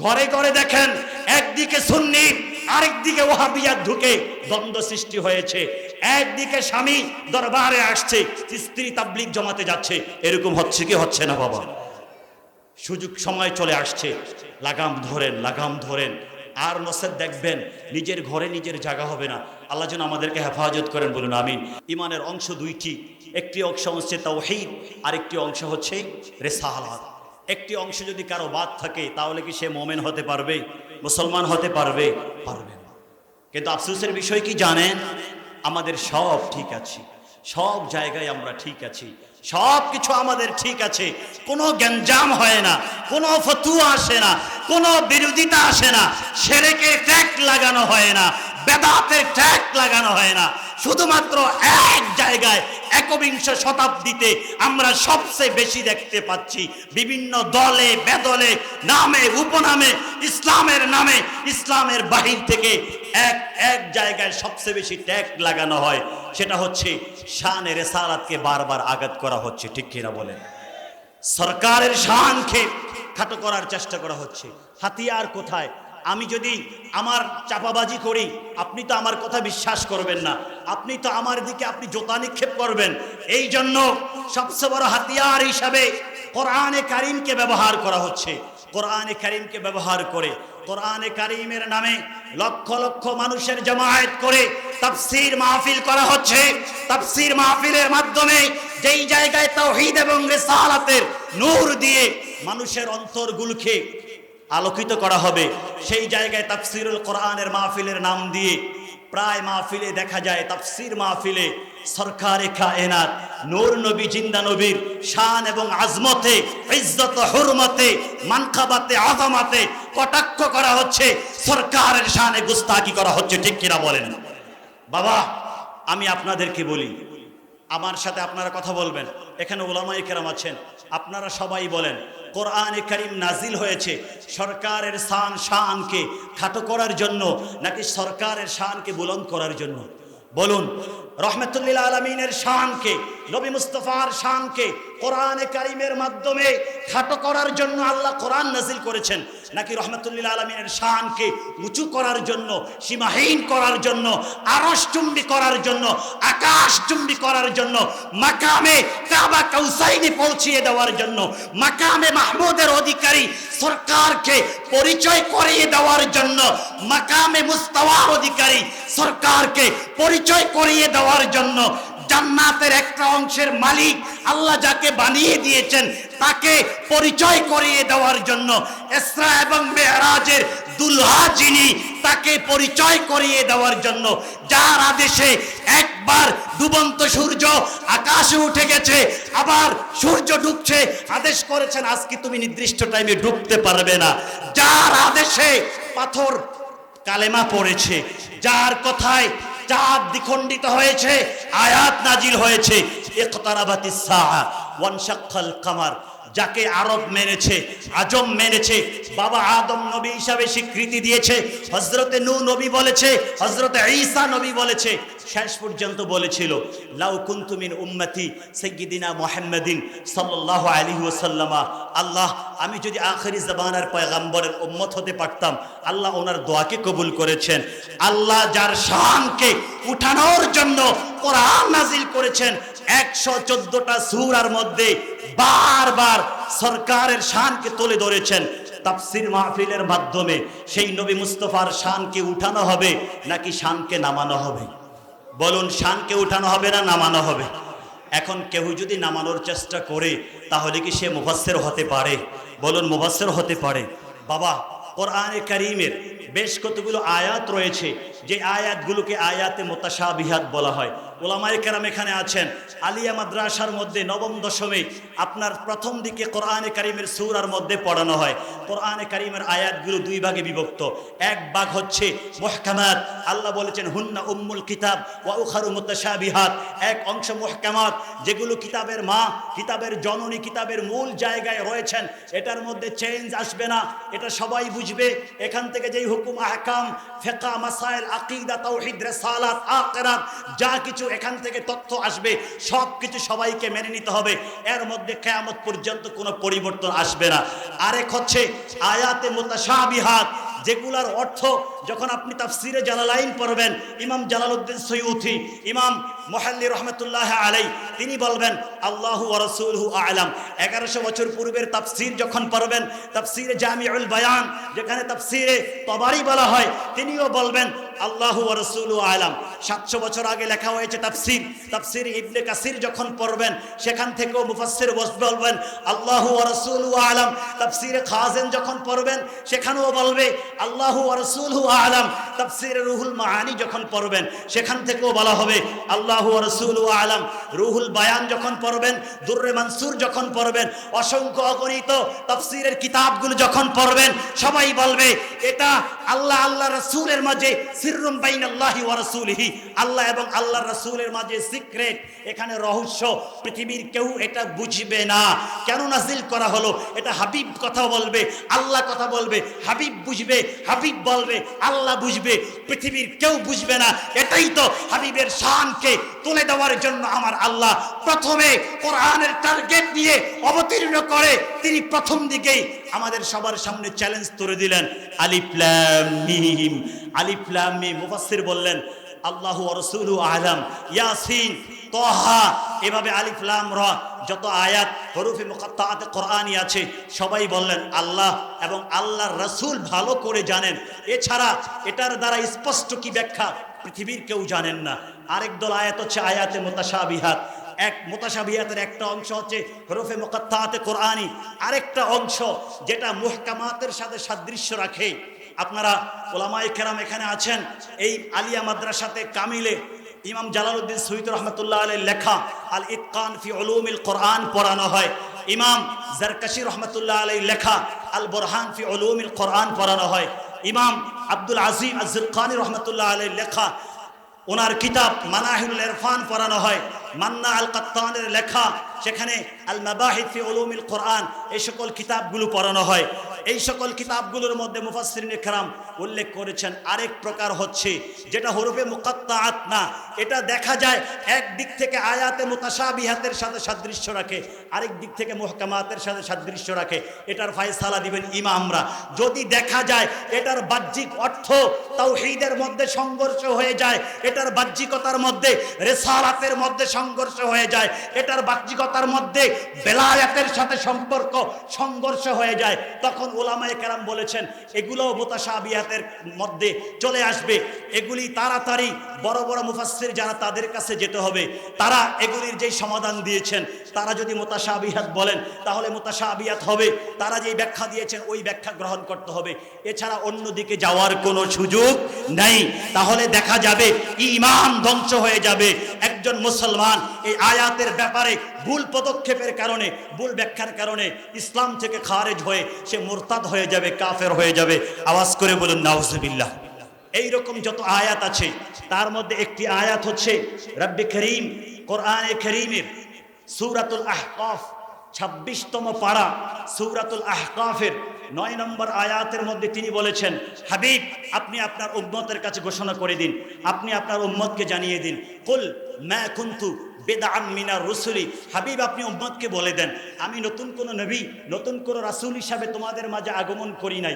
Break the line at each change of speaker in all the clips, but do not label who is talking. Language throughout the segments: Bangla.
ঘরে ঘরে দেখেন, একদিকে সুন্নি, আরেকদিকে ওহাবিয়াত ঢুকে দ্বন্দ্ব সৃষ্টি হয়েছে। একদিকে স্বামী দরবারে আসছে, স্ত্রী তাবলিক জমাতে যাচ্ছে। এরকম হচ্ছে কি হচ্ছে না বাবা? সুযোগ সময় চলে আসছে। লাগাম ধরেন লাগাম ধরেন। আর নসের দেখবেন, নিজের ঘরে নিজের জায়গা হবে না। আল্লাহ যেন আমাদেরকে হেফাজত করেন, বলুন আমিন। ইমানের অংশ দুইটি, একটি অংশ হচ্ছে তাওহীদ, আরেকটি অংশ হচ্ছে রেসালাত। একটি অংশ যদি কারও বাদ থাকে, তাহলে কি সে মোমেন হতে পারবে? মুসলমান হতে পারবে? পারবে না। কিন্তু আফসোসের বিষয় কি জানেন? আমাদের সব ঠিক আছে। সব জায়গায় আমরা ঠিক আছি। সব কিছু আমাদের ঠিক আছে। কোনো গ্যাঞ্জাম হয় না, কোনো ফতুয়া আসে না, কোনো বিরোধিতা আসে না। সেরেকের ট্যাগ লাগানো হয় না, বেদাতের ট্যাগ লাগানো হয় না। শুধুমাত্র এক জায়গায় একবিংশ শতাব্দীতে আমরা সবচেয়ে বেশি দেখতে পাচ্ছি বিভিন্ন দলে, বেদলে, নামে, উপনামে, ইসলামের নামে, ইসলামের বাহির থেকে এক এক জায়গায় সবচেয়ে বেশি ট্যাগ লাগানো হয়। সেটা হচ্ছে শানে রেসালাতকে বারবার আঘাত করা হচ্ছে, ঠিক কিনা বলেন? সরকারের শানকে খাটো করার চেষ্টা করা হচ্ছে। হাতিয়ার কোথায়? আমি যদি আমার চাপাবাজি করি, আপনি তো আমার কথা বিশ্বাস করবেন না। আপনি তো আমার দিকে আপনি জোতা নিক্ষেপ করবেন। এই জন্য সবচেয়ে বড় হাতিয়ার হিসাবে কোরআনে কারিমকে ব্যবহার করা হচ্ছে। কোরআনে কারিমকে ব্যবহার করে, কোরআনে কারিমের নামে লক্ষ লক্ষ মানুষের জমায়েত করে তাফসীর মাহফিল করা হচ্ছে। তাফসীর মাহফিলের মাধ্যমে যেই জায়গায় তাওহীদ এবং রিসালাতের নূর দিয়ে মানুষের অন্তরগুলোকে আলোকিত করা হবে। সেই জায়গায় তাফসিরুল কোরআনের মাহফিলের নাম দিয়ে প্রায় মাহফিলে দেখা যায়, তাফসির মাহফিলে সরকারে কায়নাত, নূর নবী, জিন্দা নবীর শান এবং আজমতে, ইজ্জত, হুরমতে, মানখাবাতে, আজমাতে কটাক্ষ করা হচ্ছে, সরকারের শানে গুস্তাকি করা হচ্ছে, ঠিক কিনা বলেন? বাবা, আমি আপনাদেরকে বলি, আমার সাথে আপনারা কথা বলবেন, এখানে ওলামাই কেরাম আছেন, আপনারা সবাই বলেন কোরআনে করিম নাজিল হয়েছে। সরকারের শান শানকে খাটো করার জন্য নাকি সরকারের শানকে বুলন্দ করার জন্য? বলুন, রহমতুল্লিল আলমিনের শানকে, নবী মুস্তফার শানকে কোরআনে কারিমের মাধ্যমে খাটো করার জন্য আল্লাহ কোরআন নাজিল করেছেন। নাকি রহমতুল্লিল আলমিনের শানকে উঁচু করার জন্য, সীমাহীন করার জন্য আরসচুম্বি করার জন্য, আকাশচুম্বি করার জন্য, মাকামে কাবা কৌসাইনি পৌঁছিয়ে দেওয়ার জন্য, মাকামে মাহমুদের অধিকারী সরকারকে পরিচয় করিয়ে দেওয়ার জন্য, মাকামে মুস্তাওয়ার অধিকারী সরকারকে পরিচয় করিয়ে দেওয়ার জন্য জান্নাতের একটা অংশের মালিক আল্লাহ যাকে বানিয়ে দিয়েছেন, তাকে পরিচয় করিয়ে দেওয়ার জন্য এসরা এবং মেহরাজের দুলহা যিনি, তাকে পরিচয় করিয়ে দেওয়ার জন্য যার আদেশে একবার ডুবন্ত সূর্য আকাশে উঠে গেছে, আবার সূর্য ডুবছে, আদেশ করেছেন, আজকে তুমি নির্দিষ্ট টাইমে ডুবতে পারবে না। যার আদেশে পাথর কালেমা পড়েছে, যার কথায় চাঁদ দ্বিখণ্ডিত হয়েছে, আয়াত নাজিল হয়েছে ইকতারাবাতিস সাআ, ওয়ানশাক্কাল কামার, যাকে আরব মেনেছে, আজম মেনেছে, বাবা আদম নবী হিসাবে স্বীকৃতি দিয়েছে হজরতে নু নবী বলেছে হজরতে ঈসা নবী বলেছে শেষ পর্যন্ত বলেছিল, লাউ কুন্তুমিন উম্মতি সৈয়দিনা মুহাম্মাদিন সাল্লাল্লাহু আলাইহি ওয়াসাল্লামা। আল্লাহ, আমি যদি আখেরি জামানার পয়গাম্বরের উম্মত হতে পারতাম, আল্লাহ ওনার দোয়াকে কবুল করেছেন। আল্লাহ যার শানকে উঠানোর জন্য কোরআন নাজিল করেছেন, একশো চোদ্দটা সুরার মধ্যে বারবার সরকারের শানকে তুলে ধরেছেন। তাফসির মাহফিলের মাধ্যমে সেই নবী মুস্তফার শানকে উঠানো হবে নাকি শানকে নামানো হবে? বলুন, শানকে উঠানো হবে না নামানো হবে? এখন কেউ যদি নামানোর চেষ্টা করে, তাহলে কি সে মুভাসের হতে পারে? বলুন মুভাসের হতে পারে। বাবা, কোরআনে কারিমের বেশ কতগুলো আয়াত রয়েছে, যে আয়াতগুলোকে আয়াতে মোতাসাবিহাত বলা হয়। ওলামায়ে কেরাম এখানে আছেন। আলিয়া মাদ্রাসার মধ্যে নবম দশমে আপনার প্রথম দিকে কোরআনে কারিমের সূরার মধ্যে পড়ানো হয়। কোরআনে কারিমের আয়াতগুলো দুই ভাগে বিভক্ত। এক ভাগ হচ্ছে মুহকামাত, আল্লাহ বলেছেন, হুন্না উম্মুল কিতাব ওয়া উখারু মুতাশাবিহাত। এক অংশ মুহকামাত, যেগুলো কিতাবের মা, কিতাবের জননী, কিতাবের মূল জায়গায় রয়েছেন, এটার মধ্যে চেঞ্জ আসবে না। এটা সবাই বুঝবে। এখান থেকে যেই হুকুম আহকাম, ফেকা, মাসাইল, আকিদা, তাওহীদ, রিসালাত, আকিরাত, যা কিছু এখান থেকে তথ্য আসবে, সব কিছু সবাইকে মেনে নিতে হবে। এর মধ্যে কেয়ামত পর্যন্ত কোনো পরিবর্তন আসবে না। আরেক হচ্ছে আয়াতে মোতাসাবিহাত যেগুলার অর্থ, যখন আপনি তাফসিরে জালালাইন পড়বেন, ইমাম জালালউদ্দিন সৈয়ুথি, ইমাম মোহাল্লি রহমতুল্লাহ আলাই তিনি বলবেন, আল্লাহু রসুলহু আলাম। এগারোশো বছর পূর্বের তাফসির যখন পড়বেন, তাফসিরে জামিউল বায়ান, যেখানে তাফসিরে তবারি বলা হয়, তিনিও বলবেন, আল্লাহু রসুলহু আলাম। সাতশো বছর আগে লেখা হয়েছে তাফসির। তাফসির ইবনে কাসির যখন পড়বেন, সেখান থেকেও মুফাসসির বস বলবেন, আল্লাহু রসুলহু আলাম। তাফসিরে খাজেন যখন পড়বেন, সেখানেও বলবে, আল্লাহু রসুলহু আলাম। তাফসিরে রুহুল মাহানি যখন পড়বেন, সেখান থেকেও বলা হবে, আল্লাহু রসুলহু আলাম, রুহুল বায়ান যখন পড়বেন, দুর্রে মানসুর যখন পড়বেন, অসংখ্য অগণিত তাফসিরের কিতাবগুলো যখন পড়বেন, সবাই বলবে, এটা আল্লাহ আল্লাহ রসুলের মাঝে সিররুম বাইন আল্লাহি ওয়া রাসূলিহি। আল্লাহ এবং আল্লাহ রাসূলের মাঝে সিক্রেট, এখানে রহস্য, পৃথিবীর কেউ এটা বুঝবে না। কেন নাজিল করা হলো? এটা হাবিব কথা বলবে, আল্লাহ কথা বলবে, হাবিব বুঝবে, হাবিব বলবে, আল্লাহ বুঝবে, পৃথিবীর কেউ বুঝবে না। এটাই তো হাবিবের শানকে তুলে দেওয়ার জন্য আমার আল্লাহ প্রথমে কোরআনের টার্গেট নিয়ে অবতীর্ণ করে তিনি প্রথম দিকেই আমাদের সবার সামনে চ্যালেঞ্জ তুলে দিলেন। আলিফলাম মিম। আলিফলাম মিম বললেন, আল্লাহু রসুলু আলাম। ইয়াসিন তহা এভাবে আলিফ, লাম, র, যত আয়াত, হরুফে মুকাত্তাআতে কোরআনি আছে, সবাই বললেন, আল্লাহ এবং আল্লাহর রসুল ভালো করে জানেন। এছাড়া এটার দ্বারা স্পষ্ট কি ব্যাখ্যা? পৃথিবীর কেউ জানেন না। আরেক দল আয়াত হচ্ছে আয়াতে মোতাসাবিহাত। এক, মোতাসাবিহাতের একটা অংশ হচ্ছে হরফে মুকাত্তাআতে কোরআনি আরেকটা অংশ যেটা মুহকামাতের সাথে সাদৃশ্য রাখে। আপনারা ওলামাই কেরাম এখানে আছেন। এই আলিয়া মাদ্রাসাতে কামিলে ইমাম জালালউদ্দিন সৈয়দ রহমতুল্লাহ আলের লেখা আল ইতকান ফি উলুমিল কোরআন পড়ানো হয়। ইমাম জারকাশি রহমতুল্লাহ আলাই লেখা আল বোরহান ফি উলুমিল কোরআন পড়ানো হয়। ইমাম আব্দুল আজিম আজুলকানি রহমতুল্লাহ আলের লেখা, ওনার কিতাব মানাহুল ইরফান পড়ানো হয়, মান্না আল কাত্তানের লেখা, সেখানে আল মাবাহিদ ফি উলুমিল কোরআন, এই সকল কিতাবগুলো পড়ানো হয়। এই সকল কিতাবগুলোর মধ্যে মুফাসরিনে খেরাম উল্লেখ করেছেন আরেক প্রকার হচ্ছে, যেটা হরফে মুকাত্তাআত না। এটা দেখা যায় এক দিক থেকে আয়াতে মোতাসাবিহাতের সাথে সাদৃশ্য রাখে, আরেক দিক থেকে মহকামাতের সাথে সাদৃশ্য রাখে। এটার ফায়সালা দিবেন ইমামরা। যদি দেখা যায় এটার বাহ্যিক অর্থ তাও তাওহীদের মধ্যে সংঘর্ষ হয়ে যায়, এটার বাহ্যিকতার মধ্যে রেসালাতের মধ্যে সংঘর্ষ হয়ে যায়, এটার বাহ্যিকতার মধ্যে বেলায়াতের সাথে সম্পর্ক সংঘর্ষ হয়ে যায়, তখন ওলামায়ে কেরাম বলেছেন এগুলো মোতাসাবিয়াতের মধ্যে চলে আসবে। এগুলি তাড়াতাড়ি বড় বড় মুফাসসির যারা তাদের কাছে যেতে হবে, তারা এগুলির যেই সমাধান দিয়েছেন, তারা যদি মোতাসাবিহাত বলেন, তাহলে মোতাসাবিয়াত হবে। তারা যেই ব্যাখ্যা দিয়েছেন, ওই ব্যাখ্যা গ্রহণ করতে হবে। এছাড়া অন্যদিকে যাওয়ার কোনো সুযোগ নেই। তাহলে দেখা যাবে, ইমান ধ্বংস হয়ে যাবে। একজন মুসলমান এই আয়াতের ব্যাপারে ভুল পদক্ষেপের কারণে, ভুল ব্যাখ্যার কারণে ইসলাম থেকে খারেজ হয়ে সে মোরতাদ হয়ে যাবে, কাফের হয়ে যাবে। আওয়াজ করে বলুন, নাউজুবিল্লাহ। এই রকম যত আয়াত আছে, তার মধ্যে একটি আয়াত হচ্ছে, রব্বি করিম, কোরআনে করিমের সূরাতুল আহকফ, ছাব্বিশতম পাড়া সূরাতুল আহকাফের নয় নম্বর আয়াতের মধ্যে তিনি বলেছেন, হাবিব, আপনি আপনার উম্মতের কাছে ঘোষণা করে দিন, আপনি আপনার উম্মতকে জানিয়ে দিন। কুল মা কুন্তু বেদান মিনার রসুলি। হাবিব, আপনি উম্মদকে বলে দেন, আমি নতুন কোন নবী, নতুন কোন রাসূল হিসাবে তোমাদের মাঝে আগমন করি নাই।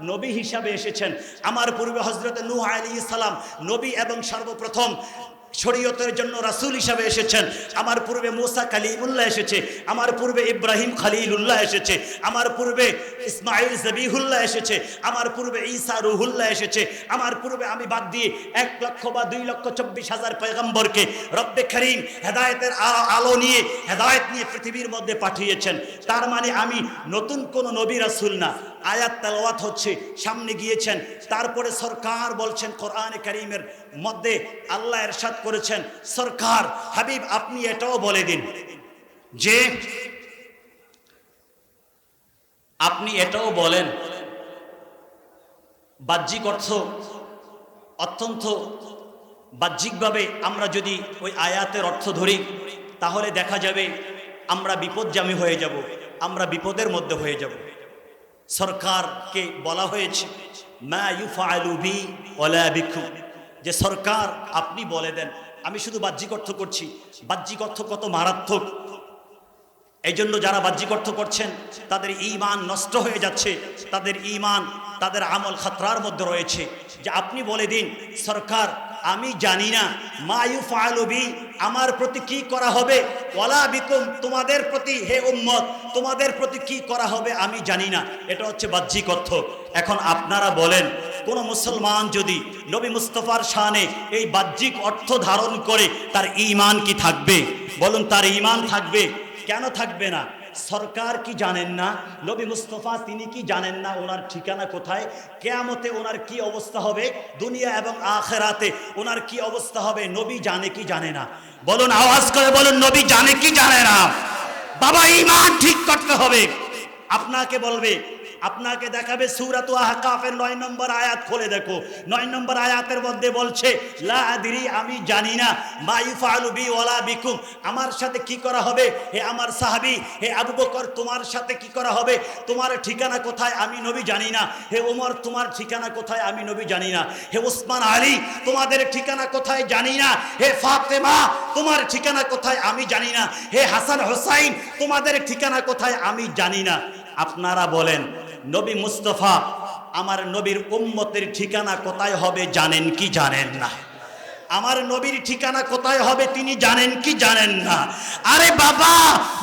নবী হিসাবে এসেছেন। আমার পূর্বে হজরত নূহ আলী সালাম, নবী এবং সর্বপ্রথম শরীয়তের জন্য রাসূল হিসাবে এসেছেন। আমার পূর্বে মুসা কালিমুল্লাহ এসেছে, আমার পূর্বে ইব্রাহিম খালিলুল্লাহ এসেছে, আমার পূর্বে ইসমাইল জবিহুল্লাহ এসেছে, আমার পূর্বে ঈসা রুহুল্লাহ এসেছে, আমার পূর্বে আমি বাদ দিয়ে এক লক্ষ বা দুই লক্ষ চব্বিশ হাজার পয়গম্বরকে রব্বে করিম হেদায়েতের আলো নিয়ে, হেদায়েত নিয়ে পৃথিবীর মধ্যে পাঠিয়েছেন। তার মানে আমি নতুন কোন নবী রাসূল না। আয়াত তেলাওয়াত হচ্ছে, সামনে গিয়েছেন। তারপরে সরকার বলছেন, কোরআনে করিমের মধ্যে আল্লাহ এরশাদ করেছেন, সরকার, হাবিব, আপনি এটাও বলে দিন যে আপনি এটাও বলেন। বাহ্যিক অর্থ, অত্যন্ত বাহ্যিকভাবে আমরা যদি ওই আয়াতের অর্থ ধরি, তাহলে দেখা যাবে আমরা বিপদজামী হয়ে যাব, আমরা বিপদের মধ্যে হয়ে যাব। সরকারকে বলা হয়েছে, মা ইউফআলু বি ওয়ালা বিকুম। যে সরকার আপনি বলে দেন, আমি শুধু বাহ্যিক অর্থ করছি। বাহ্যিক অর্থ কত মারাত্মক? এই জন্য যারা বাহ্যিক অর্থ করছেন, তাদের ঈমান নষ্ট হয়ে যাচ্ছে। তাদের ঈমান, তাদের আমল খাতরার মধ্যে রয়েছে। যে আপনি বলে দিন, সরকার আমি জানি না। মায়ু ফালবি আমার প্রতি কি করা হবে? ওয়ালা বিকুম, তোমাদের প্রতি হে উম্মত, তোমাদের প্রতি কি করা হবে আমি জানি না। এটা হচ্ছে বাহ্যিক অর্থ। এখন আপনারা বলেন, কোন মুসলমান যদি নবী মুস্তফার শানে এই বাহ্যিক অর্থ ধারণ করে, তার ঈমান কি থাকবে? বলুন, তার ঈমান থাকবে? কেন থাকবে না? সরকার কি জানেন না? নবী মুস্তফা তিনি কি জানেন না? ওনার ঠিকানা কোথায়? কেয়ামতে ওনার কি অবস্থা হবে? দুনিয়া এবং আখেরাতে ওনার কি অবস্থা হবে? নবী জানে কি জানে না। বলুন, আওয়াজ করে বলুন, নবী জানে কি জানে না? বাবা ইমান ঠিক করতে হবে। আপনাকে বলবে আপনাকে দেখাবে সুরাত আহকাফের নয় নম্বর আয়াত খুলে দেখো। নয় নম্বর আয়াতের মধ্যে বলছে, লা আদরি, আমি জানি না মাইফালু বি ওয়ালা বিকুম। আমার সাথে কি করা হবে? হে আমার সাহাবি, হে আবু বকর, তোমার সাথে কি করা হবে? তোমার ঠিকানা কোথায়? আমি নবী জানি না। হে ওমর, তোমার ঠিকানা কোথায়? আমি নবী জানি না। হে উসমান আলী, তোমাদের ঠিকানা কোথায়? জানি না। হে ফাতেমা, তোমার ঠিকানা কোথায়? আমি জানি না। হে হাসান হোসাইন, তোমাদের ঠিকানা কোথায়? আমি জানি না। আপনারা বলেন নবী মুস্তফা, আমার নবীর উম্মতের ঠিকানা কোথায় হবে জানেন কি জানেন না? আমার নবীর ঠিকানা কোথায় হবে তিনি জানেন কি জানেন না? আরে বাবা,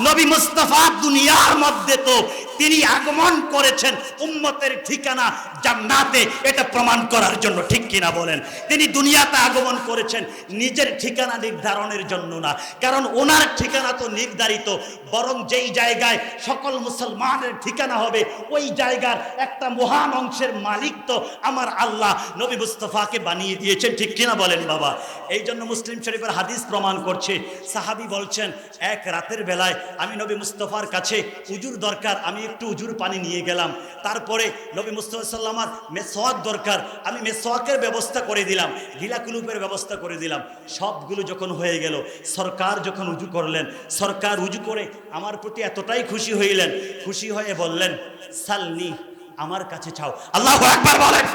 নবী মুস্তফা দুনিয়ার মধ্যে তো তিনি আগমন করেছেন, উম্মতের ঠিকানা জান্নাতে এটা প্রমাণ করার জন্য, ঠিক কিনা বলেন? তিনি দুনিয়াতে আগমন করেছেন নিজের ঠিকানা নির্ধারণের জন্য না। কারণ ওনার ঠিকানা তো নির্ধারিত, বরং যেই জায়গায় সকল মুসলমানের ঠিকানা হবে, ওই জায়গার একটা মহান অংশের মালিক তো আমার আল্লাহ নবী মুস্তফাকে বানিয়ে দিয়েছেন, ঠিক কিনা বলেন বাবা? এই জন্য মুসলিম শরীফের হাদিস প্রমাণ করছে। সাহাবি বলছেন, এক রাতের বেলায় আমি নবী মুস্তফার কাছে উজুর দরকার, আমি একটু উজুর পানি নিয়ে গেলাম। তারপরে নবী মুস্তফা সাল্লামার মেসোয়াক দরকার, আমি মেসোয়াকের ব্যবস্থা করে দিলাম গিলা কুলুপের ব্যবস্থা করে দিলাম। সবগুলো যখন হয়ে গেল, সরকার যখন উজু করলেন, সরকার উজু করে আমার প্রতি এতটাই খুশি হইলেন, খুশি হয়ে বললেন, সালনি, আমার কাছে চাও। আল্লাহ একবার বলেন।